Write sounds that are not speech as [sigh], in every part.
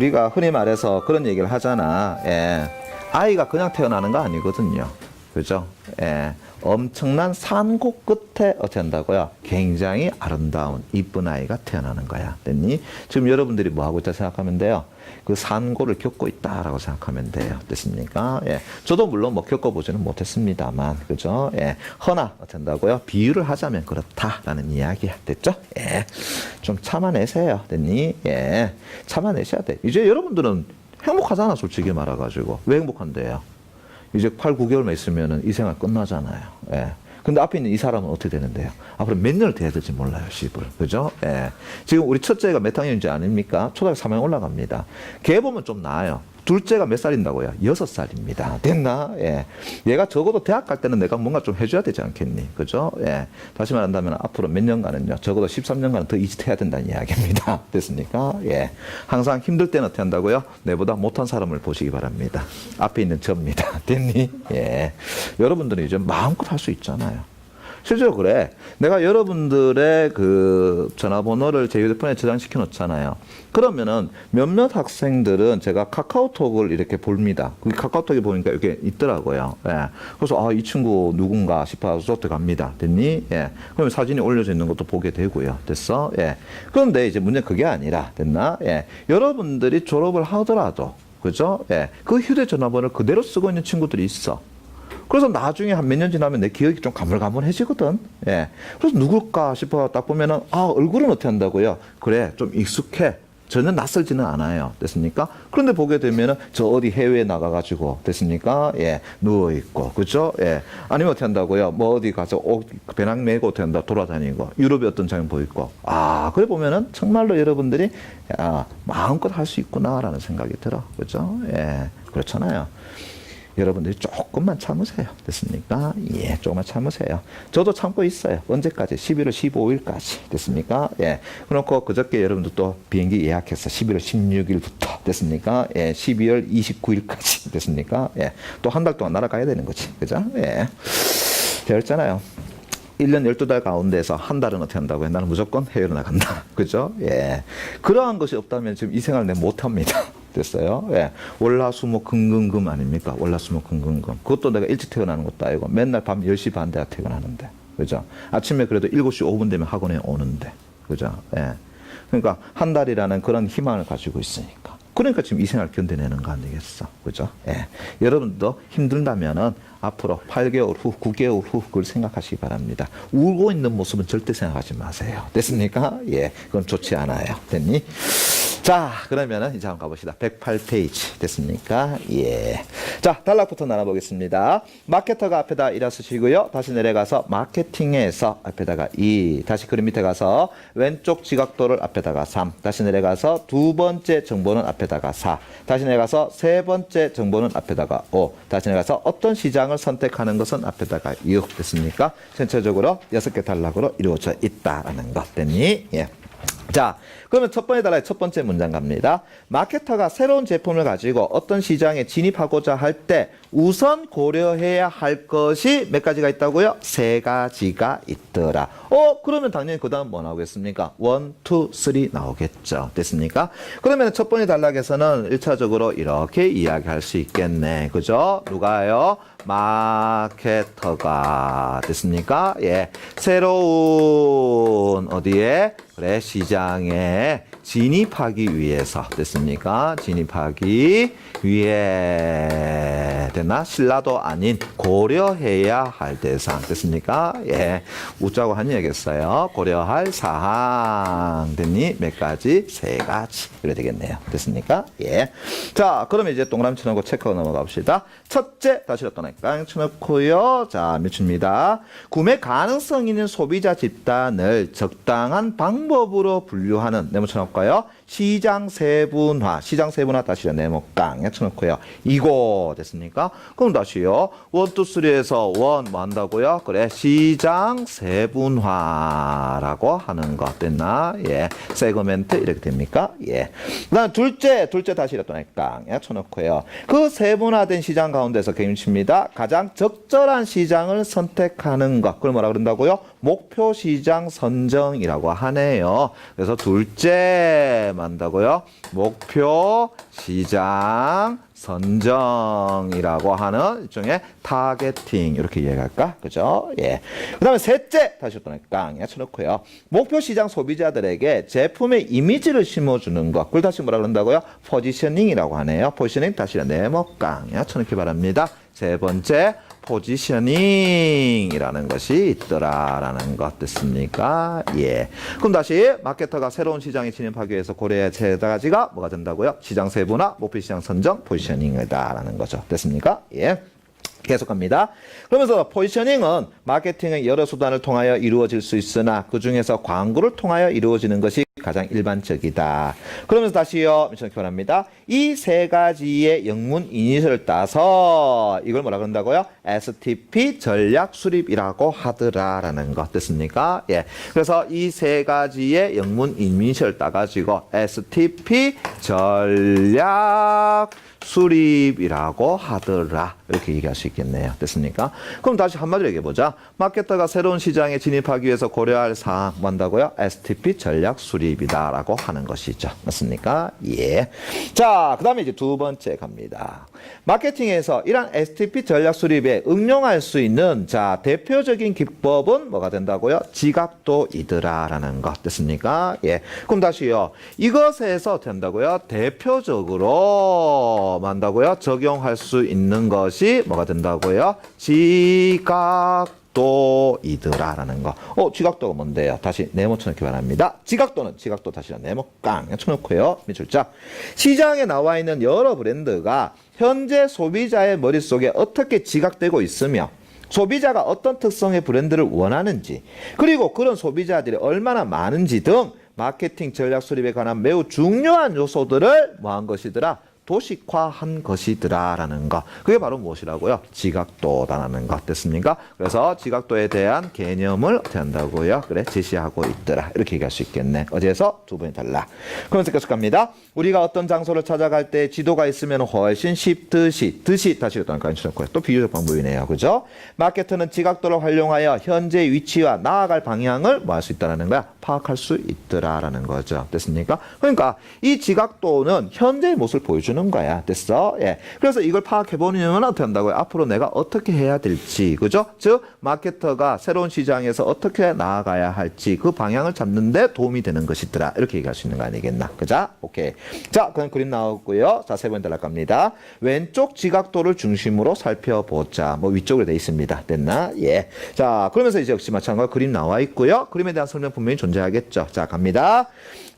우리가 흔히 말해서 그런 얘기를 하잖아. 예. 아이가 그냥 태어나는 거 아니거든요. 그죠? 예. 엄청난 산고 끝에 어떻게 한다고요? 굉장히 아름다운 이쁜 아이가 태어나는 거야. 됐니? 지금 여러분들이 뭐 하고 있다 생각하면 돼요. 그 산고를 겪고 있다라고 생각하면 돼요. 됐습니까? 예. 저도 물론 뭐 겪어보지는 못했습니다만, 그죠? 예. 허나, 한다고요? 비유를 하자면 그렇다라는 이야기야. 됐죠? 예. 좀 참아내세요. 됐니? 예. 참아내셔야 돼. 이제 여러분들은 행복하잖아, 솔직히 말해가지고. 왜 행복한데요? 이제 8, 9개월만 있으면 이 생활 끝나잖아요. 예. 근데 앞에 있는 이 사람은 어떻게 되는데요? 앞으로 몇 년을 돼야 될지 몰라요, 10을. 그죠? 예. 지금 우리 첫째가 몇 학년인지 아닙니까? 초등학교 3학년 올라갑니다. 걔 보면 좀 나아요. 둘째가 몇 살인다고요? 여섯 살입니다. 됐나? 예. 얘가 적어도 대학 갈 때는 내가 뭔가 좀 해줘야 되지 않겠니? 그죠? 예. 다시 말한다면 앞으로 몇 년간은요, 적어도 13년간은 더 이짓해야 된다는 이야기입니다. [laughs] 됐습니까? 예. 항상 힘들 때는 어떻게 한다고요? 내보다 못한 사람을 보시기 바랍니다. 앞에 있는 접니다. [laughs] 됐니? 예. 여러분들은 이제 마음껏 할 수 있잖아요. 실제로 그래. 내가 여러분들의 그 전화번호를 제 휴대폰에 저장시켜 놓잖아요. 그러면은 몇몇 학생들은 제가 카카오톡을 이렇게 봅니다. 그 카카오톡에 보니까 이렇게 있더라고요. 예. 그래서 아, 이 친구 누군가 싶어서 들어갑니다. 됐니? 예. 그러면 사진이 올려져 있는 것도 보게 되고요. 됐어? 예. 그런데 이제 문제는 그게 아니라, 됐나? 예. 여러분들이 졸업을 하더라도, 그죠? 예. 그 휴대전화번호를 그대로 쓰고 있는 친구들이 있어. 그래서 나중에 한 몇 년 지나면 내 기억이 좀 가물가물해지거든. 예. 그래서 누굴까 싶어 딱 보면은, 아, 얼굴은 어떻게 한다고요? 그래, 좀 익숙해. 전혀 낯설지는 않아요. 됐습니까? 그런데 보게 되면은 저 어디 해외에 나가가지고 됐습니까? 예, 누워 있고, 그죠? 예, 아니면 어떻게 한다고요? 뭐 어디 가서 옷 배낭 메고 어떻게 한다 돌아다니고 유럽의 어떤 장면 보이고, 아 그래 보면은 정말로 여러분들이 아 마음껏 할 수 있구나라는 생각이 들어, 그죠? 예, 그렇잖아요. 여러분들이 조금만 참으세요. 됐습니까? 예, 조금만 참으세요. 저도 참고 있어요. 언제까지? 11월 15일까지. 됐습니까? 예. 그렇고 그저께 여러분들 또 비행기 예약해서 11월 16일부터 됐습니까? 예, 12월 29일까지. [laughs] 됐습니까? 예. 또 한 달 동안 날아가야 되는 거지. 그죠? 예. 되었잖아요. 1년 12달 가운데서 한 달은 어떻게 한다고요? 나는 무조건 해외로 나간다. [laughs] 그죠? 예. 그러한 것이 없다면 지금 이 생활 내 못 합니다. 됐어요? 예. 월화수목 금금금 아닙니까? 월화수목 금금금. 그것도 내가 일찍 퇴근하는 것도 아니고 맨날 밤 10시 반 대가 퇴근하는데. 그죠? 아침에 그래도 7시 5분 되면 학원에 오는데. 그죠? 예. 그러니까 한 달이라는 그런 희망을 가지고 있으니까. 그러니까 지금 이 생활 견뎌내는 거 아니겠어. 그죠? 예. 여러분도 힘들다면은 앞으로 8개월 후, 9개월 후 그걸 생각하시기 바랍니다. 울고 있는 모습은 절대 생각하지 마세요. 됐습니까? 예. 그건 좋지 않아요. 됐니? 자, 그러면은 이제 한번 가봅시다. 108페이지 됐습니까? 예. 자, 단락부터 나눠보겠습니다. 마케터가 앞에다 1라 쓰시고요. 다시 내려가서 마케팅에서 앞에다가 2. 다시 그림 밑에 가서 왼쪽 지각도를 앞에다가 3. 다시 내려가서 두 번째 정보는 앞에다가 4. 다시 내려가서 세 번째 정보는 앞에다가 5. 다시 내려가서 어떤 시장을 선택하는 것은 앞에다가 6. 됐습니까? 전체적으로 6개 단락으로 이루어져 있다라는 것 됐니? 예. 자, 그러면 첫 번째 단락의 첫 번째 문장 갑니다. 마케터가 새로운 제품을 가지고 어떤 시장에 진입하고자 할 때 우선 고려해야 할 것이 몇 가지가 있다고요? 세 가지가 있더라. 어, 그러면 당연히 그 다음 뭐 나오겠습니까? 원, 투, 쓰리 나오겠죠. 됐습니까? 그러면 첫 번째 단락에서는 1차적으로 이렇게 이야기할 수 있겠네. 그죠? 누가요? 마케터가 됐습니까? 예. 새로운 어디에? 그래, 시장에 진입하기 위해서 됐습니까? 진입하기 위해 됐나? 신라도 아닌 고려해야 할 대상 됐습니까? 예. 웃자고 한 얘기겠어요. 고려할 사항 됐니? 몇 가지? 세 가지. 그래 되겠네요. 됐습니까? 예. 자, 그러면 이제 동그라미 쳐놓고 체크하고 넘어가 봅시다. 첫째, 다시 깡 쳐놓고요. 자, 몇입니다. 구매 가능성 있는 소비자 집단을 적당한 방법으로 분류하는 네모 쳐놓 을까요? 시장 세분화, 시장 세분화 다시 네모 깡에 쳐놓고요. 이거 됐습니까? 그럼 다시요. 원, 투, 쓰리에서 원 뭐 한다고요? 그래, 시장 세분화라고 하는 거 됐나? 예, 세그멘트 이렇게 됩니까? 예. 그다음 둘째, 둘째 다시 이렇게 깡에 쳐놓고요. 그 세분화된 시장 가운데서 개임칩니다. 가장 적절한 시장을 선택하는 것. 그걸 뭐라 그런다고요? 목표 시장 선정이라고 하네요. 그래서 둘째 만다고요. 목표 시장 선정이라고 하는 일종의 타겟팅 이렇게 이해할까? 그죠? 예. 그다음에 셋째 다시 또깡 쳐놓고요. 목표 시장 소비자들에게 제품의 이미지를 심어주는 것. 그걸 다시 뭐라 그런다고요? 포지셔닝이라고 하네요. 포지셔닝 다시 네모 깡 쳐놓기 바랍니다. 세 번째 포지셔닝이라는 것이 있더라라는 것 됐습니까? 예. 그럼 다시 마케터가 새로운 시장에 진입하기 위해서 고려해야 세 가지가 뭐가 된다고요? 시장 세분화, 목표 시장 선정, 포지셔닝이다라는 거죠. 됐습니까? 예. 계속 갑니다. 그러면서 포지셔닝은 마케팅의 여러 수단을 통하여 이루어질 수 있으나 그 중에서 광고를 통하여 이루어지는 것이 가장 일반적이다. 그러면서 다시요. 미션 표현합니다. 이 세 가지의 영문 이니셜을 따서 이걸 뭐라 그런다고요? STP 전략 수립이라고 하더라라는 것 됐습니까? 예. 그래서 이 세 가지의 영문 이니셜을 따가지고 STP 전략 수립이라고 하더라. 이렇게 얘기할 수 있겠네요. 됐습니까? 그럼 다시 한마디로 얘기해 보자. 마케터가 새로운 시장에 진입하기 위해서 고려할 사항 뭔다고요? STP 전략 수립이다라고 하는 것이죠. 맞습니까? 예. 자, 그 다음에 이제 두 번째 갑니다. 마케팅에서 이러한 STP 전략 수립에 응용할 수 있는 자, 대표적인 기법은 뭐가 된다고요? 지각도 이더라라는 것. 됐습니까? 예. 그럼 다시요. 이것에서 된다고요? 대표적으로 만다고요? 적용할 수 있는 것이 뭐가 된다고요? 지각 도이더라라는 거. 어, 지각도가 뭔데요? 다시 네모 쳐놓기 바랍니다. 지각도는 지각도 다시 네모 깡 쳐놓고요. 밑줄자. 시장에 나와 있는 여러 브랜드가 현재 소비자의 머릿속에 어떻게 지각되고 있으며 소비자가 어떤 특성의 브랜드를 원하는지 그리고 그런 소비자들이 얼마나 많은지 등 마케팅 전략 수립에 관한 매우 중요한 요소들을 뭐한 것이더라 도식화한 것이더라라는 거. 그게 바로 무엇이라고요? 지각도다라는 것 됐습니까? 그래서 지각도에 대한 개념을 어떻게 한다고요? 그래 제시하고 있더라. 이렇게 얘기할 수 있겠네. 어디에서 두 번이 달라. 그러면서 계속 갑니다. 우리가 어떤 장소를 찾아갈 때 지도가 있으면 훨씬 쉽듯이 듯이 다시 또 한번 쳐놓고요. 또 비교적 방법이네요. 그죠? 마케터는 지각도를 활용하여 현재 위치와 나아갈 방향을 뭐 할 수 있다라는 거야? 파악할 수 있더라라는 거죠. 됐습니까? 그러니까 이 지각도는 현재의 모습을 보여주는 거야. 됐어? 예. 그래서 이걸 파악해 보면 어떻게 한다고요? 앞으로 내가 어떻게 해야 될지, 그죠? 즉 마케터가 새로운 시장에서 어떻게 나아가야 할지 그 방향을 잡는 데 도움이 되는 것이더라. 이렇게 얘기할 수 있는 거 아니겠나? 그죠? 오케이. 자, 그럼 그림 나왔고요. 자, 세 번째 날 갑니다. 왼쪽 지각도를 중심으로 살펴보자. 뭐 위쪽으로 돼 있습니다. 됐나? 예. 자, 그러면서 이제 역시 마찬가지로 그림 나와 있고요. 그림에 대한 설명 분명히 존재하겠죠. 자, 갑니다.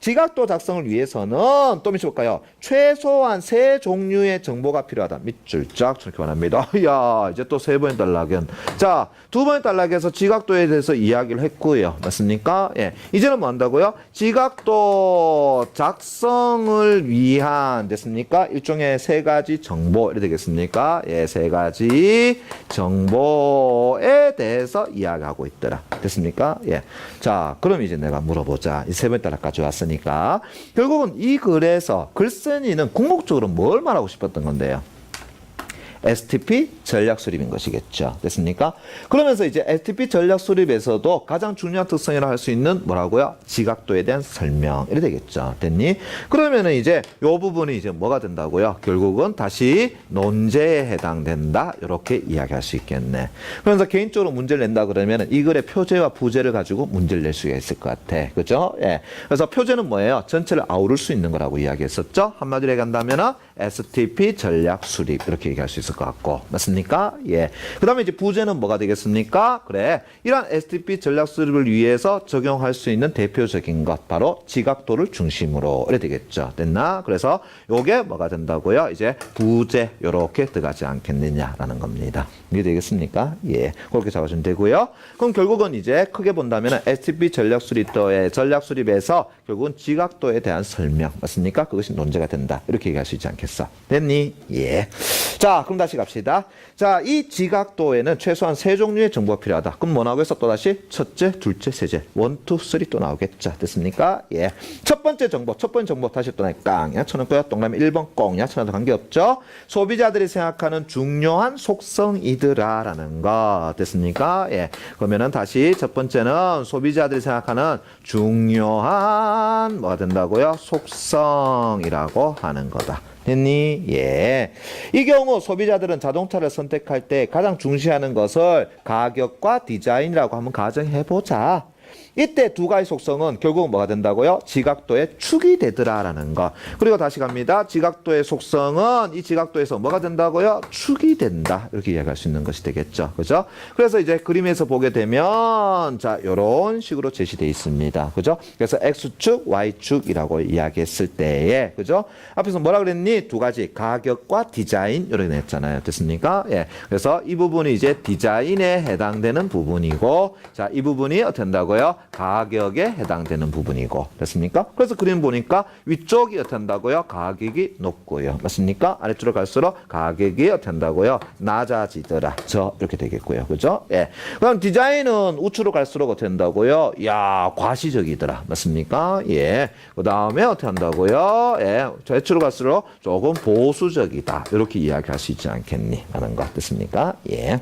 지각도 작성을 위해서는 또 밑에 볼까요? 최소한 세 종류의 정보가 필요하다. 밑줄 쫙 저렇게 원합니다. [laughs] 야, 이제 또 세 번의 단락은. 자, 두 번의 단락에서 지각도에 대해서 이야기를 했고요. 맞습니까? 예. 이제는 뭐 한다고요? 지각도 작성을 위한, 됐습니까? 일종의 세 가지 정보, 이래 되겠습니까? 예, 세 가지 정보에 대해서 이야기하고 있더라. 됐습니까? 예. 자, 그럼 이제 내가 물어보자. 이 세 번의 단락까지 왔으니 까. 결국은 이 글에서 글쓴이는 궁극적으로 뭘 말하고 싶었던 건데요? STP 전략 수립인 것이겠죠. 됐습니까? 그러면서 이제 STP 전략 수립에서도 가장 중요한 특성이라 할 수 있는 뭐라고요? 지각도에 대한 설명. 이래 되겠죠. 됐니? 그러면은 이제 요 부분이 이제 뭐가 된다고요? 결국은 다시 논제에 해당된다. 이렇게 이야기할 수 있겠네. 그래서 개인적으로 문제를 낸다 그러면은 이 글의 표제와 부제를 가지고 문제를 낼 수가 있을 것 같아. 그죠? 예. 그래서 표제는 뭐예요? 전체를 아우를 수 있는 거라고 이야기했었죠. 한마디로 얘기한다면은 STP 전략 수립. 이렇게 얘기할 수 있을 것 같고. 맞습니까? 예. 그 다음에 이제 부제는 뭐가 되겠습니까? 그래. 이러한 STP 전략 수립을 위해서 적용할 수 있는 대표적인 것. 바로 지각도를 중심으로. 이래 되겠죠. 됐나? 그래서 요게 뭐가 된다고요? 이제 부제. 요렇게 들어가지 않겠느냐라는 겁니다. 이게 되겠습니까? 예. 그렇게 잡아주면 되고요. 그럼 결국은 이제 크게 본다면 STP 전략 수립도의 전략 수립에서 결국은 지각도에 대한 설명. 맞습니까? 그것이 논제가 된다. 이렇게 얘기할 수 있지 않겠어. 됐니? 예. 자, 그럼 다시 갑시다. 자, 이 지각도에는 최소한 세 종류의 정보가 필요하다. 그럼 뭐 나오겠어? 또 다시 첫째, 둘째, 셋째. 원, 투, 쓰리 또 나오겠죠. 됐습니까? 예. 첫 번째 정보, 첫 번째 정보 다시 또 나이 깡. 야, 쳐놓고요. 동그라미 1번 꽁. 야, 쳐놔도 관계없죠. 소비자들이 생각하는 중요한 속성이 더라라는 거. 됐습니까? 예. 그러면은 다시 첫 번째는 소비자들이 생각하는 중요한 뭐가 된다고요? 속성이라고 하는 거다. 됐니? 예. 이 경우 소비자들은 자동차를 선택할 때 가장 중시하는 것을 가격과 디자인이라고 한번 가정해 보자. 이때 두 가지 속성은 결국 뭐가 된다고요? 지각도의 축이 되더라라는 거. 그리고 다시 갑니다. 지각도의 속성은 이 지각도에서 뭐가 된다고요? 축이 된다. 이렇게 이야기할 수 있는 것이 되겠죠. 그죠? 그래서 이제 그림에서 보게 되면 자, 요런 식으로 제시되어 있습니다. 그죠? 그래서 X축, Y축이라고 이야기했을 때에 그죠? 앞에서 뭐라 그랬니? 두 가지 가격과 디자인 이렇게 냈잖아요. 됐습니까? 예. 그래서 이 부분이 이제 디자인에 해당되는 부분이고 자, 이 부분이 어떻게 된다고요? 가격에 해당되는 부분이고 됐습니까? 그래서 그림 보니까 위쪽이 어떻게 한다고요? 가격이 높고요. 맞습니까? 아래쪽으로 갈수록 가격이 어떻게 한다고요? 낮아지더라. 저 이렇게 되겠고요. 그죠? 예. 그럼 디자인은 우측으로 갈수록 어떻게 된다고요? 야, 과시적이더라. 맞습니까? 예. 그다음에 어떻게 한다고요? 예. 좌측으로 갈수록 조금 보수적이다. 이렇게 이야기할 수 있지 않겠니? 하는 거 됐습니까? 예.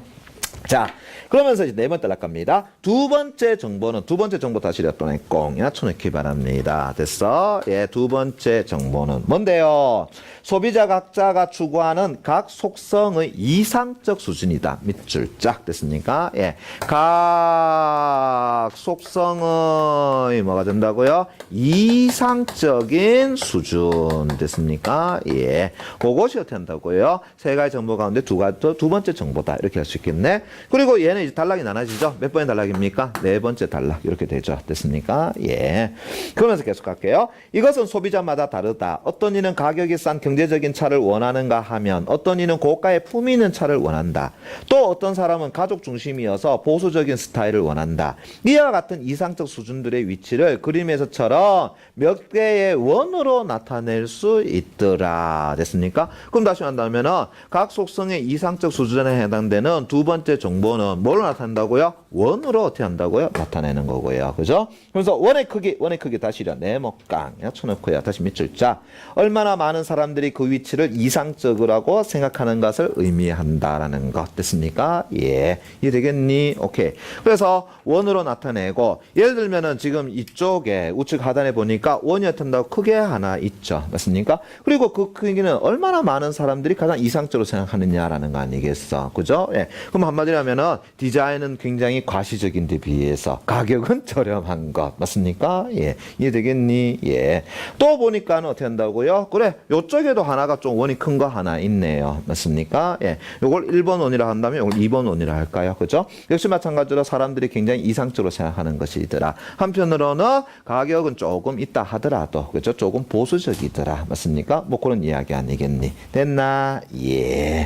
자, 그러면서 이제 네 번째 나갑니다. 두 번째 정보는 두 번째 정보 다시 또꽁 맞춰놓기 바랍니다. 됐어? 예, 두 번째 정보는 뭔데요? 소비자 각자가 추구하는 각 속성의 이상적 수준이다. 밑줄 쫙 됐습니까? 예, 각 속성의 뭐가 된다고요? 이상적인 수준 됐습니까? 예, 그것이 어떻게 한다고요? 세 가지 정보 가운데 두 가지 두 번째 정보다 이렇게 할 수 있겠네. 그리고 얘는 이제 단락이 나눠지죠. 몇 번의 단락입니까? 네 번째 단락 이렇게 되죠. 됐습니까? 예. 그러면서 계속 갈게요. 이것은 소비자마다 다르다. 어떤 이는 가격이 싼 경제적인 차를 원하는가 하면 어떤 이는 고가의 품위 있는 차를 원한다. 또 어떤 사람은 가족 중심이어서 보수적인 스타일을 원한다. 이와 같은 이상적 수준들의 위치를 그림에서처럼 몇 개의 원으로 나타낼 수 있더라. 됐습니까? 그럼 다시 한다면은 각 속성의 이상적 수준에 해당되는 두 번째 정보는 뭘로 나타낸다고요? 원으로 어떻게 한다고요? 나타내는 거고요. 그죠? 그래서 원의 크기, 원의 크기 다시려 네모깡 쳐놓고요. 다시 밑줄 자. 얼마나 많은 사람들이 그 위치를 이상적이라고 생각하는 것을 의미한다라는 것 됐습니까? 예. 이해 되겠니? 오케이. 그래서 원으로 나타내고 예를 들면은 지금 이쪽에 우측 하단에 보니까 원이 어떻게 한다고 크게 하나 있죠. 맞습니까? 그리고 그 크기는 얼마나 많은 사람들이 가장 이상적으로 생각하느냐라는 거 아니겠어. 그죠? 예. 그럼 한마디로 하면은 디자인은 굉장히 과시적인 데 비해서 가격은 [laughs] 저렴한 것. 맞습니까? 예. 이해되겠니? 예. 또 보니까는 어떻게 한다고요? 그래. 요쪽에도 하나가 좀 원이 큰 거 하나 있네요. 맞습니까? 예. 요걸 1번 원이라 한다면 요걸 2번 원이라 할까요? 그죠? 역시 마찬가지로 사람들이 굉장히 이상적으로 생각하는 것이더라. 한편으로는 가격은 조금 있다 하더라도 그죠? 조금 보수적이더라. 맞습니까? 뭐 그런 이야기 아니겠니? 됐나? 예.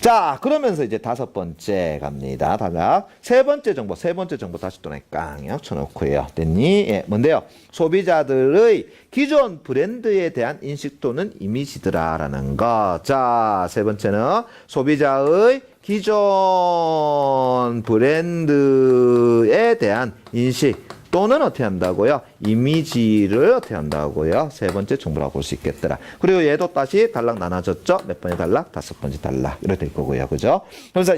자, 그러면서 이제 다섯 번째 갑니다. 다락. 세 번째 정보, 세 번째 정보 다시 또 깡역 쳐놓고요. 됐니? 예, 뭔데요? 소비자들의 기존 브랜드에 대한 인식도는 이미지더라라는 거. 자, 세 번째는 소비자의 기존 브랜드에 대한 인식 또는 어떻게 한다고요? 이미지를 어떻게 한다고요? 세 번째 정보라고 볼 수 있겠더라. 그리고 얘도 다시 단락 나눠졌죠? 몇 번의 단락? 다섯 번째 단락. 이렇게 될 거고요. 그죠? 그래서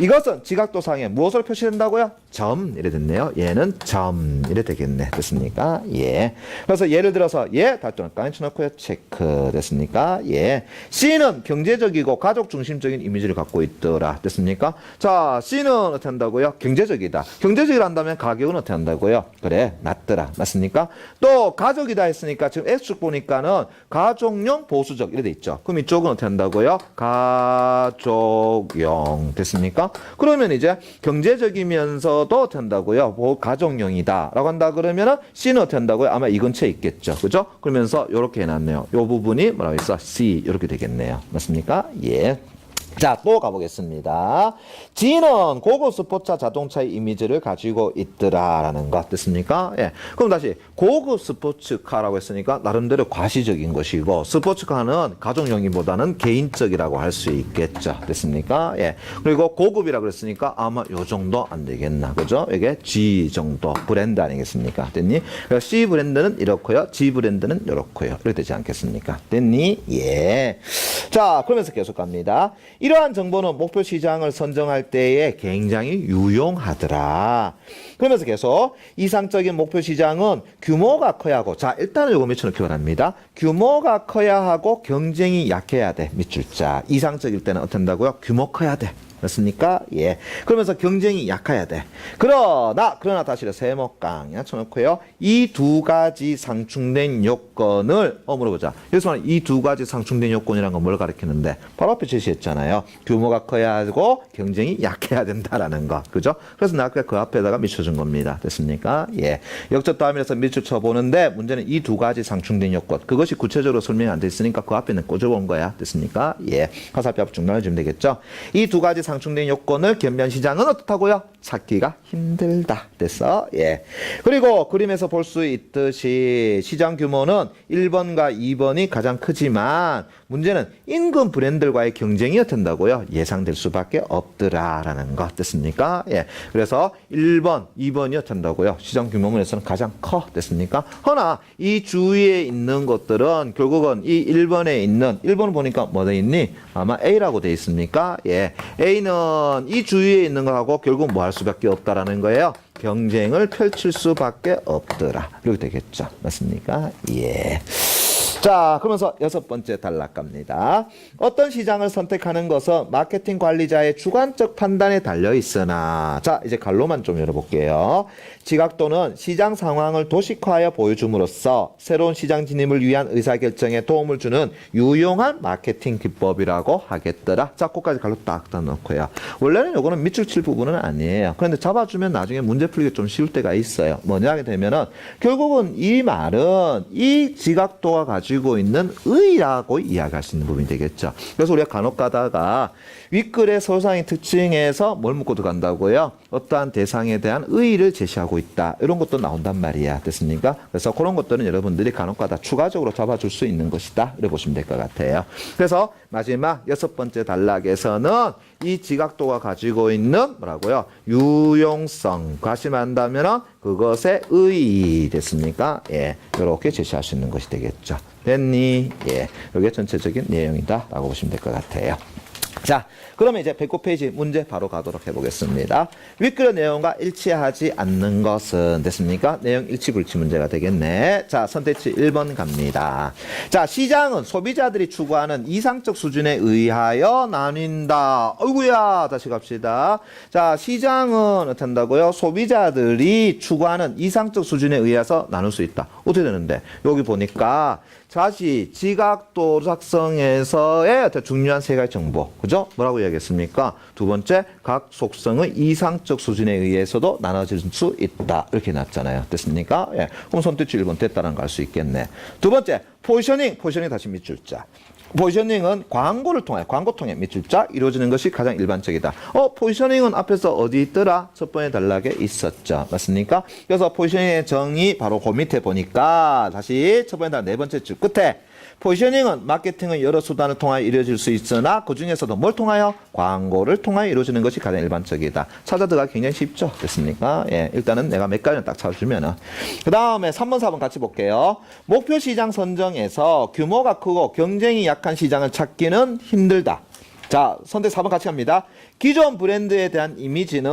이것은 지각도상에 무엇을 표시된다고요? 점. 이래 됐네요. 얘는 점. 이래 되겠네. 됐습니까? 예. 그래서 예를 들어서 예. 달동을 까놓고요. 체크. 됐습니까? 예. C는 경제적이고 가족 중심적인 이미지를 갖고 있더라. 됐습니까? 자, C는 어떻게 한다고요? 경제적이다. 경제적이라 한다면 가격은 어떻게 한다고요? 그래. 낮더라. 맞습니까? 또 가족이다 했으니까 지금 X축 보니까는 가족용 보수적 이래 돼 있죠. 그럼 이쪽은 어떻게 한다고요? 가족용 됐습니까? 그러면 이제 경제적이면서도 한다고요? 뭐 가족용이다 라고 한다 그러면은 C는 어떻게 한다고요? 아마 이 근처에 있겠죠. 그죠? 그러면서 이렇게 해놨네요. 요 부분이 뭐라고 했어? C 이렇게 되겠네요. 맞습니까? 예. 자, 또 가보겠습니다. G는 고급 스포츠차 자동차의 이미지를 가지고 있더라라는 것 됐습니까? 예. 그럼 다시 고급 스포츠카라고 했으니까 나름대로 과시적인 것이고 스포츠카는 가족용이보다는 개인적이라고 할 수 있겠죠. 됐습니까? 예. 그리고 고급이라고 그랬으니까 아마 요 정도 안 되겠나. 그죠? 이게 G 정도 브랜드 아니겠습니까? 됐니? 그래서 C 브랜드는 이렇고요. G 브랜드는 이렇고요. 이렇게 되지 않겠습니까? 됐니? 예. 자, 그러면서 계속 갑니다. 이 러한 정보는 목표 시장을 선정할 때에 굉장히 유용하더라. 그러면서 계속 이상적인 목표 시장은 규모가 커야 하고 자, 일단은 요거 밑줄을 기원합니다. 규모가 커야 하고 경쟁이 약해야 돼. 밑줄자. 이상적일 때는 어떻게 한다고요? 규모 커야 돼. 그렇습니까? 예. 그러면서 경쟁이 약해야 돼. 그러나, 그러나 다시 세모깡 쳐놓고요. 이 두 가지 상충된 요건을, 어, 물어보자. 여기서 이두 가지 상충된 요건이란 건 뭘 가리키는데? 바로 앞에 제시했잖아요. 규모가 커야 하고 경쟁이 약해야 된다라는 거. 그죠? 그래서 나 아까 그 앞에다가 미쳐준 겁니다. 됐습니까? 예. 역적 다음이라서 밑줄 쳐보는데 문제는 이 두 가지 상충된 요건. 그것이 구체적으로 설명이 안 돼 있으니까 그 앞에는 꽂아본 거야. 됐습니까? 예. 화살표 앞 중간을 주면 되겠죠? 이 두 가지 상충된 요건을 겸비한 시장은 어떻다고요? 찾기가 힘들다. 됐어? 예. 그리고 그림에서 볼 수 있듯이 시장 규모는 1번과 2번이 가장 크지만 문제는 임금 브랜드들과의 경쟁이 어떤다고요? 예상될 수밖에 없더라라는 거 됐습니까? 예. 그래서 1번, 2번이 어떤다고요? 시장 규모면에서는 가장 커 됐습니까? 허나 이 주위에 있는 것들은 결국은 이 1번에 있는 1번 보니까 뭐돼 있니? 아마 A라고 돼 있습니까? 예. A 는 이 주위에 있는 거하고 결국 뭐 할 수밖에 없다라는 거예요. 경쟁을 펼칠 수밖에 없더라. 이렇게 되겠죠. 맞습니까? 예. 자, 그러면서 여섯 번째 단락 갑니다. 어떤 시장을 선택하는 것은 마케팅 관리자의 주관적 판단에 달려 있으나, 자, 이제 갈로만 좀 열어볼게요. 지각도는 시장 상황을 도식화하여 보여줌으로써 새로운 시장 진입을 위한 의사결정에 도움을 주는 유용한 마케팅 기법이라고 하겠더라. 자, 거기까지 갈로 딱 넣고요. 원래는 요거는 밑줄 칠 부분은 아니에요. 그런데 잡아주면 나중에 문제 풀기 좀 쉬울 때가 있어요. 뭐냐 하게 되면은 결국은 이 말은 이 지각도가 가지고 있는 의라고 이야기할 수 있는 부분이 되겠죠. 그래서 우리가 간혹 가다가 윗글의 소상의 특징에서 뭘 묻고 들어간다고요? 어떠한 대상에 대한 의의를 제시하고 있다. 이런 것도 나온단 말이야. 됐습니까? 그래서 그런 것들은 여러분들이 간혹 가다 추가적으로 잡아줄 수 있는 것이다. 이렇게 보시면 될 것 같아요. 그래서 마지막 여섯 번째 단락에서는 이 지각도가 가지고 있는 뭐라고요? 유용성. 과시한다면 그것의 의의 됐습니까? 예. 이렇게 제시할 수 있는 것이 되겠죠. 됐니? 예. 이게 전체적인 내용이다. 라고 보시면 될 것 같아요. 자, 그러면 이제 109페이지 문제 바로 가도록 해보겠습니다. 윗글의 내용과 일치하지 않는 것은 됐습니까? 내용 일치불치 문제가 되겠네. 자, 선택지 1번 갑니다. 자, 시장은 소비자들이 추구하는 이상적 수준에 의하여 나뉜다. 어이구야, 다시 갑시다. 자, 시장은 어떻게 한다고요? 소비자들이 추구하는 이상적 수준에 의해서 나눌 수 있다. 어떻게 되는데? 여기 보니까 다시 지각도 작성에서의 중요한 세 가지 정보. 그죠? 뭐라고 이야기했습니까? 두 번째, 각 속성의 이상적 수준에 의해서도 나눠질 수 있다. 이렇게 놨잖아요. 됐습니까? 예. 그럼 선택지 1번 됐다는 걸 알 수 있겠네. 두 번째, 포지셔닝. 포지셔닝 다시 밑줄자. 포지셔닝은 광고를 통해, 광고 통해 밑줄자 이루어지는 것이 가장 일반적이다. 어, 포지셔닝은 앞에서 어디 있더라? 첫 번째 단락에 있었죠. 맞습니까? 그래서 포지셔닝의 정의 바로 그 밑에 보니까 다시 첫 번째 단락 네 번째 줄 끝에 포지셔닝은 마케팅의 여러 수단을 통하여 이루어질 수 있으나 그 중에서도 뭘 통하여? 광고를 통하여 이루어지는 것이 가장 일반적이다. 찾아 들어가기 굉장히 쉽죠. 됐습니까? 예, 일단은 내가 몇 가지는 딱 찾아주면은. 그 다음에 3번, 4번 같이 볼게요. 목표 시장 선정에서 규모가 크고 경쟁이 약한 시장을 찾기는 힘들다. 자, 선택 4번 같이 갑니다. 기존 브랜드에 대한 이미지는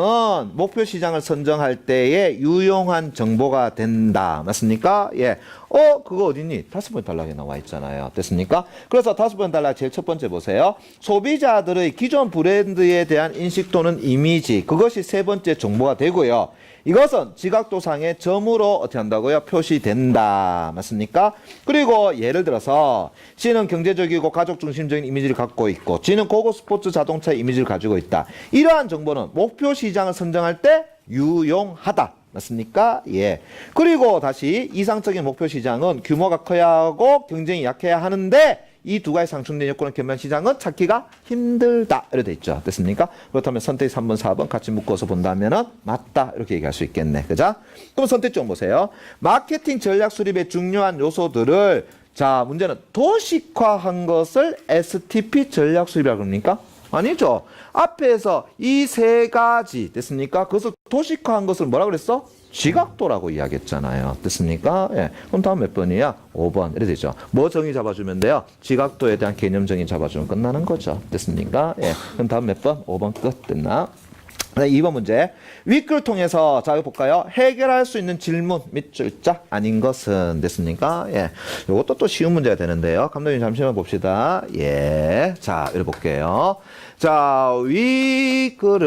목표 시장을 선정할 때에 유용한 정보가 된다. 맞습니까? 예. 어, 그거 어딨니? 다섯 번 단락에 나와 있잖아요. 됐습니까? 그래서 다섯 번 단락 제일 첫 번째 보세요. 소비자들의 기존 브랜드에 대한 인식 또는 이미지. 그것이 세 번째 정보가 되고요. 이것은 지각도상의 점으로 어떻게 한다고요? 표시된다. 맞습니까? 그리고 예를 들어서 C는 경제적이고 가족 중심적인 이미지를 갖고 있고 G는 고급 스포츠 자동차 이미지를 가지고 있다. 이러한 정보는 목표 시장을 선정할 때 유용하다. 맞습니까? 예. 그리고 다시 이상적인 목표 시장은 규모가 커야 하고 경쟁이 약해야 하는데 이 두 가지 상충된 요건을 겸비한 시장은 찾기가 힘들다. 이렇게 돼 있죠. 됐습니까? 그렇다면 선택 3번, 4번 같이 묶어서 본다면은 맞다. 이렇게 얘기할 수 있겠네. 그죠? 그럼 선택 좀 보세요. 마케팅 전략 수립의 중요한 요소들을 자, 문제는 도식화한 것을 STP 전략 수립이라고 그럽니까? 아니죠. 앞에서 이 세 가지 됐습니까? 그것을 도식화한 것을 뭐라 그랬어? 지각도라고 이야기했잖아요. 됐습니까? 예. 그럼 다음 몇 번이야? 5번. 이래 되죠. 뭐 정의 잡아주면 돼요? 지각도에 대한 개념 정의 잡아주면 끝나는 거죠. 됐습니까? 예. 그럼 다음 몇 번? 5번 끝. 됐나? 네, 2번 문제. 위크를 통해서 자, 이거 볼까요? 해결할 수 있는 질문 및 줄자 아닌 것은 됐습니까? 예. 요것도 또 쉬운 문제가 되는데요. 감독님 잠시만 봅시다. 예. 자, 이래 볼게요. 자, 위크를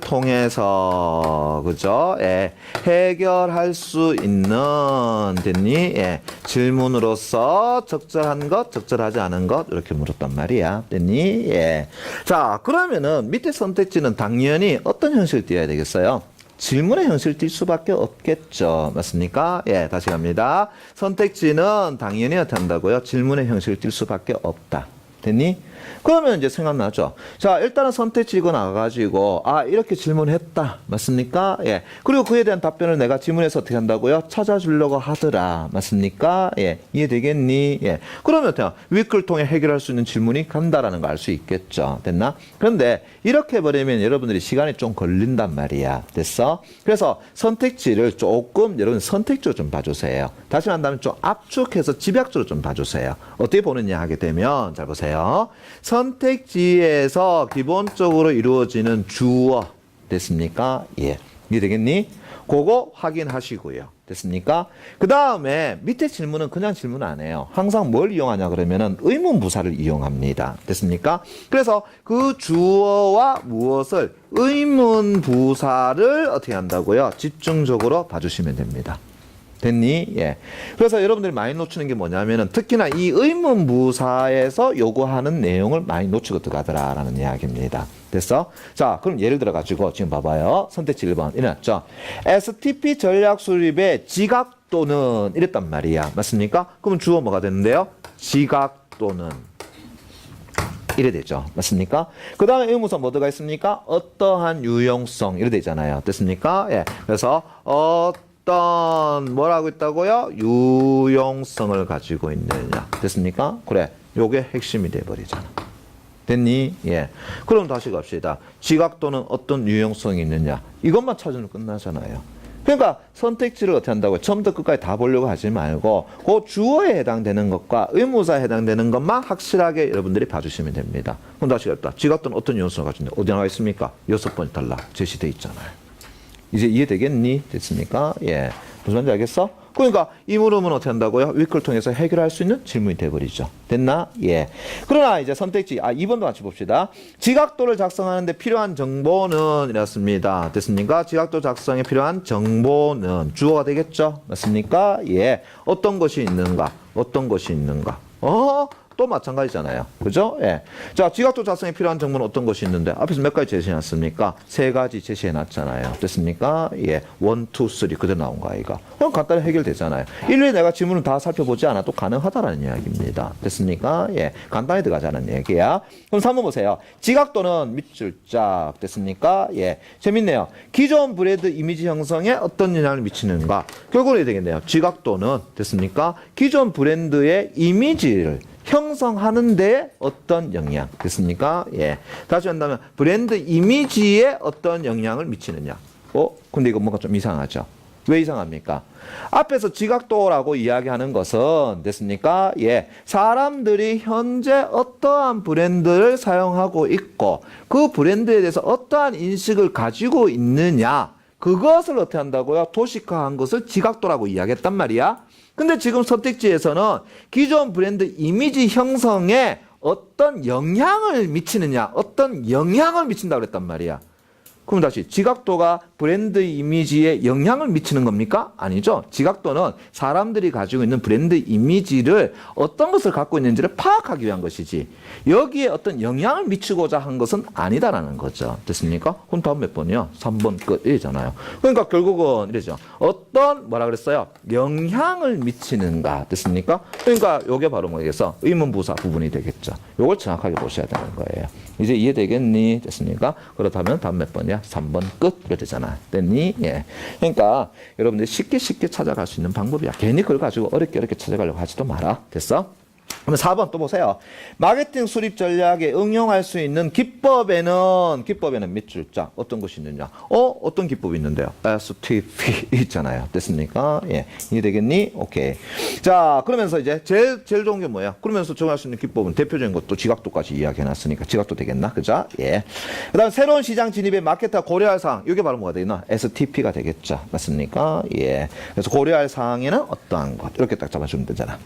통해서 그죠? 예. 해결할 수 있는 됐니? 예. 질문으로서 적절한 것, 적절하지 않은 것 이렇게 물었단 말이야. 됐니? 예. 자, 그러면은 밑에 선택지는 당연히 어떤 형식을 띄어야 되겠어요? 질문의 형식을 띌 수밖에 없겠죠. 맞습니까? 예, 다시 갑니다. 선택지는 당연히 어떻게 한다고요? 질문의 형식을 띌 수밖에 없다. 됐니? 그러면 이제 생각나죠. 자, 일단은 선택지 이거 나가가지고, 아, 이렇게 질문했다. 맞습니까? 예. 그리고 그에 대한 답변을 내가 지문에서 어떻게 한다고요? 찾아주려고 하더라. 맞습니까? 예. 이해되겠니? 예. 그러면 어때요? 위크를 통해 해결할 수 있는 질문이 간다라는 걸 알 수 있겠죠. 됐나? 그런데 이렇게 해버리면 여러분들이 시간이 좀 걸린단 말이야. 됐어? 그래서 선택지를 조금 여러분 선택지로 좀 봐주세요. 다시 한다면 좀 압축해서 집약적으로 좀 봐주세요. 어떻게 보느냐 하게 되면 잘 보세요. 선택지에서 기본적으로 이루어지는 주어 됐습니까? 예. 이해 되겠니? 그거 확인하시고요. 됐습니까? 그 다음에 밑에 질문은 그냥 질문 안 해요. 항상 뭘 이용하냐 그러면은 의문 부사를 이용합니다. 됐습니까? 그래서 그 주어와 무엇을 의문 부사를 어떻게 한다고요? 집중적으로 봐주시면 됩니다. 됐니? 예. 그래서 여러분들이 많이 놓치는 게 뭐냐면은 특히나 이 의문부사에서 요구하는 내용을 많이 놓치고 들어가더라라는 이야기입니다. 됐어? 자, 그럼 예를 들어 가지고 지금 봐봐요. 선택지 1번 일어났죠? STP 전략 수립의 지각도는 이랬단 말이야. 맞습니까? 그러면 주어 뭐가 되는데요? 지각도는 이래 되죠. 맞습니까? 그 다음에 의무사 뭐 들어가 있습니까? 어떠한 유용성 이래 되잖아요. 됐습니까? 예. 그래서 어 떤 뭐라고 있다고요? 유용성을 가지고 있느냐. 됐습니까? 그래. 요게 핵심이 돼 버리잖아. 됐니? 예. 그럼 다시 갑시다. 지각도는 어떤 유용성이 있느냐. 이것만 찾으면 끝나잖아요. 그러니까 선택지를 어떻게 한다고요? 처음부터 끝까지 다 보려고 하지 말고 그 주어에 해당되는 것과 의무사에 해당되는 것만 확실하게 여러분들이 봐주시면 됩니다. 그럼 다시 갑시다. 지각도는 어떤 유용성을 가지고 있는데 어디 나와 있습니까? 여섯 번 달라 제시돼 있잖아요. 이제 이해되겠니? 됐습니까? 예. 무슨 말인지 알겠어? 그러니까 이 물음은 어떻게 한다고요? 위크를 통해서 해결할 수 있는 질문이 돼버리죠. 됐나? 예. 그러나 이제 선택지, 아, 2번도 같이 봅시다. 지각도를 작성하는데 필요한 정보는 이렇습니다. 됐습니까? 지각도 작성에 필요한 정보는 주어가 되겠죠? 맞습니까? 예. 어떤 것이 있는가? 어떤 것이 있는가? 어? 또 마찬가지잖아요. 그죠? 예. 자, 지각도 작성에 필요한 정보는 어떤 것이 있는데, 앞에서 몇 가지 제시해 놨습니까? 세 가지 제시해 놨잖아요. 됐습니까? 예. 원, 투, 쓰리. 그대로 나온 거 아이가. 그럼 간단히 해결되잖아요. 일일이 내가 지문을 다 살펴보지 않아도 가능하다라는 이야기입니다. 됐습니까? 예. 간단히 들어가자는 얘기야. 그럼 3번 보세요. 지각도는 밑줄짝. 됐습니까? 예. 재밌네요. 기존 브랜드 이미지 형성에 어떤 영향을 미치는가? 결국은 되겠네요. 지각도는 됐습니까? 기존 브랜드의 이미지를 형성하는데 어떤 영향 됐습니까? 예. 다시 한다면 브랜드 이미지에 어떤 영향을 미치느냐. 어? 근데 이거 뭔가 좀 이상하죠. 왜 이상합니까? 앞에서 지각도라고 이야기하는 것은 됐습니까? 예. 사람들이 현재 어떠한 브랜드를 사용하고 있고 그 브랜드에 대해서 어떠한 인식을 가지고 있느냐. 그것을 어떻게 한다고요? 도식화한 것을 지각도라고 이야기했단 말이야. 근데 지금 선택지에서는 기존 브랜드 이미지 형성에 어떤 영향을 미치느냐, 어떤 영향을 미친다고 그랬단 말이야. 그럼 다시 지각도가 브랜드 이미지에 영향을 미치는 겁니까? 아니죠. 지각도는 사람들이 가지고 있는 브랜드 이미지를 어떤 것을 갖고 있는지를 파악하기 위한 것이지 여기에 어떤 영향을 미치고자 한 것은 아니다라는 거죠. 됐습니까? 그럼 다음 몇 번이요? 3번 끝이잖아요. 그러니까 결국은 이러죠. 어떤 뭐라 그랬어요? 영향을 미치는가 됐습니까? 그러니까 요게 바로 뭐겠어? 의문부사 부분이 되겠죠. 요걸 정확하게 보셔야 되는 거예요. 이제 이해되겠니? 됐습니까? 그렇다면 다음 몇 번이야? 3번 끝. 되잖아. 됐니? 예. 그러니까 여러분들이 쉽게 쉽게 찾아갈 수 있는 방법이야. 괜히 그걸 가지고 어렵게 어렵게 찾아가려고 하지도 마라. 됐어? 그러면 4번 또 보세요. 마케팅 수립 전략에 응용할 수 있는 기법에는 기법에는 몇 줄자 어떤 것이 있느냐? 어 어떤 기법이 있는데요? STP 있잖아요. 됐습니까? 예 이해 되겠니? 오케이. 자 그러면서 이제 제일 제일 좋은 게 뭐야? 그러면서 정할 수 있는 기법은 대표적인 것도 지각도까지 이야기해놨으니까 지각도 되겠나? 그죠? 예. 그다음 새로운 시장 진입에 마케터 고려할 사항 이게 바로 뭐가 되나? STP가 되겠죠. 맞습니까? 예. 그래서 고려할 사항에는 어떠한 것 이렇게 딱 잡아주면 되잖아.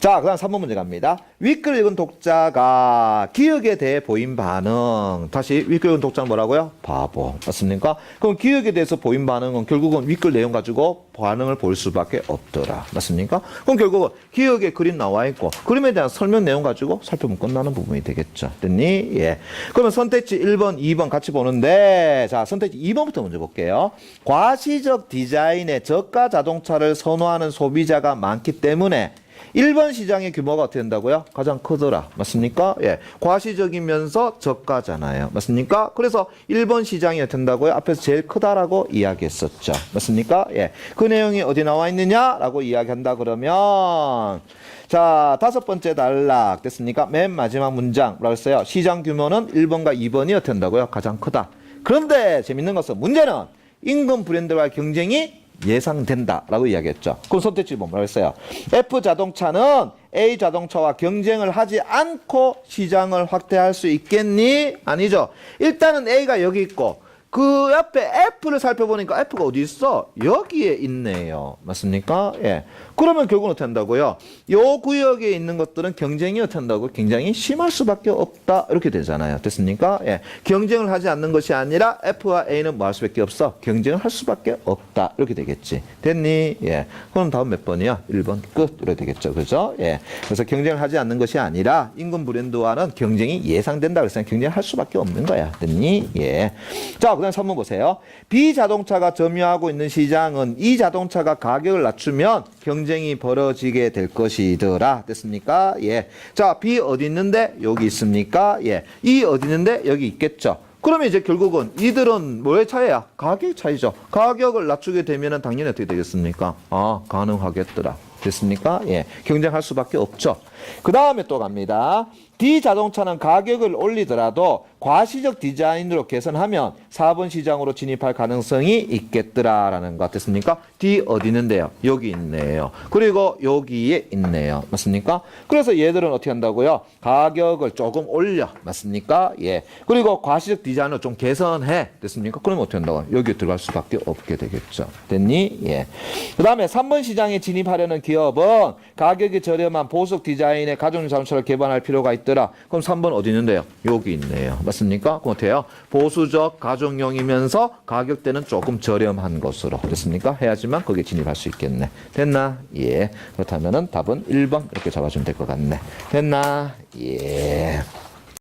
자 그다음 3번 문제 갑니다. 윗글 읽은 독자가 기억에 대해 보인 반응. 다시 윗글 읽은 독자는 뭐라고요? 바보. 맞습니까? 그럼 기억에 대해서 보인 반응은 결국은 윗글 내용 가지고 반응을 볼 수밖에 없더라. 맞습니까? 그럼 결국은 기억에 그림 나와 있고 그림에 대한 설명 내용 가지고 살펴보면 끝나는 부분이 되겠죠. 됐니? 예. 그러면 선택지 1번, 2번 같이 보는데 자, 선택지 2번부터 먼저 볼게요. 과시적 디자인의 저가 자동차를 선호하는 소비자가 많기 때문에 1번 시장의 규모가 어떻게 된다고요? 가장 크더라. 맞습니까? 예. 과시적이면서 저가잖아요. 맞습니까? 그래서 1번 시장이 어떻게 된다고요? 앞에서 제일 크다라고 이야기했었죠. 맞습니까? 예. 그 내용이 어디 나와 있느냐라고 이야기한다 그러면 자, 다섯 번째 단락 됐습니까? 맨 마지막 문장 뭐라고 했어요? 시장 규모는 1번과 2번이 어떻게 된다고요? 가장 크다. 그런데 재밌는 것은 문제는 임금 브랜드와의 경쟁이 예상된다라고 이야기했죠. 그럼 선택지 보면 뭐라고 했어요? F 자동차는 A 자동차와 경쟁을 하지 않고 시장을 확대할 수 있겠니? 아니죠. 일단은 A가 여기 있고 그 옆에 F를 살펴보니까 F가 어디 있어? 여기에 있네요. 맞습니까? 예. 그러면 결국은 어떻게 한다고요? 요 구역에 있는 것들은 경쟁이 어떻게 한다고? 굉장히 심할 수밖에 없다. 이렇게 되잖아요. 됐습니까? 예. 경쟁을 하지 않는 것이 아니라 F와 A는 뭐 할 수밖에 없어? 경쟁을 할 수밖에 없다. 이렇게 되겠지. 됐니? 예. 그럼 다음 몇 번이야? 1번 끝. 이렇게 되겠죠. 그죠? 예. 그래서 경쟁을 하지 않는 것이 아니라 임금 브랜드와는 경쟁이 예상된다. 그래서 경쟁을 할 수밖에 없는 거야. 됐니? 예. 자, 그 다음 3번 보세요. 비자동차가 점유하고 있는 시장은 이 자동차가 가격을 낮추면 경쟁이 벌어지게 될 것이더라. 됐습니까? 예. 자, B 어디 있는데? 여기 있습니까? 예. E 어디 있는데? 여기 있겠죠. 그러면 이제 결국은 이들은 뭐의 차이야? 가격 차이죠. 가격을 낮추게 되면은 당연히 어떻게 되겠습니까? 아, 가능하겠더라. 됐습니까? 예. 경쟁할 수밖에 없죠. 그 다음에 또 갑니다. D 자동차는 가격을 올리더라도 과시적 디자인으로 개선하면 4번 시장으로 진입할 가능성이 있겠더라라는 것 됐습니까? D 어디 있는데요? 여기 있네요. 그리고 여기에 있네요. 맞습니까? 그래서 얘들은 어떻게 한다고요? 가격을 조금 올려. 맞습니까? 예. 그리고 과시적 디자인을 좀 개선해. 됐습니까? 그러면 어떻게 한다고? 여기에 들어갈 수밖에 없게 되겠죠. 됐니? 예. 그 다음에 3번 시장에 진입하려는 기업은 가격이 저렴한 보석 디자인의 가전 자동차를 개발할 필요가 있 더라. 그럼 3번 어디 있는데요? 여기 있네요. 맞습니까? 그럼 어때요? 보수적 가정용이면서 가격대는 조금 저렴한 것으로 됐습니까? 해야지만 거기에 진입할 수 있겠네. 됐나? 예. 그렇다면은 답은 1번 이렇게 잡아주면 될 것 같네. 됐나? 예.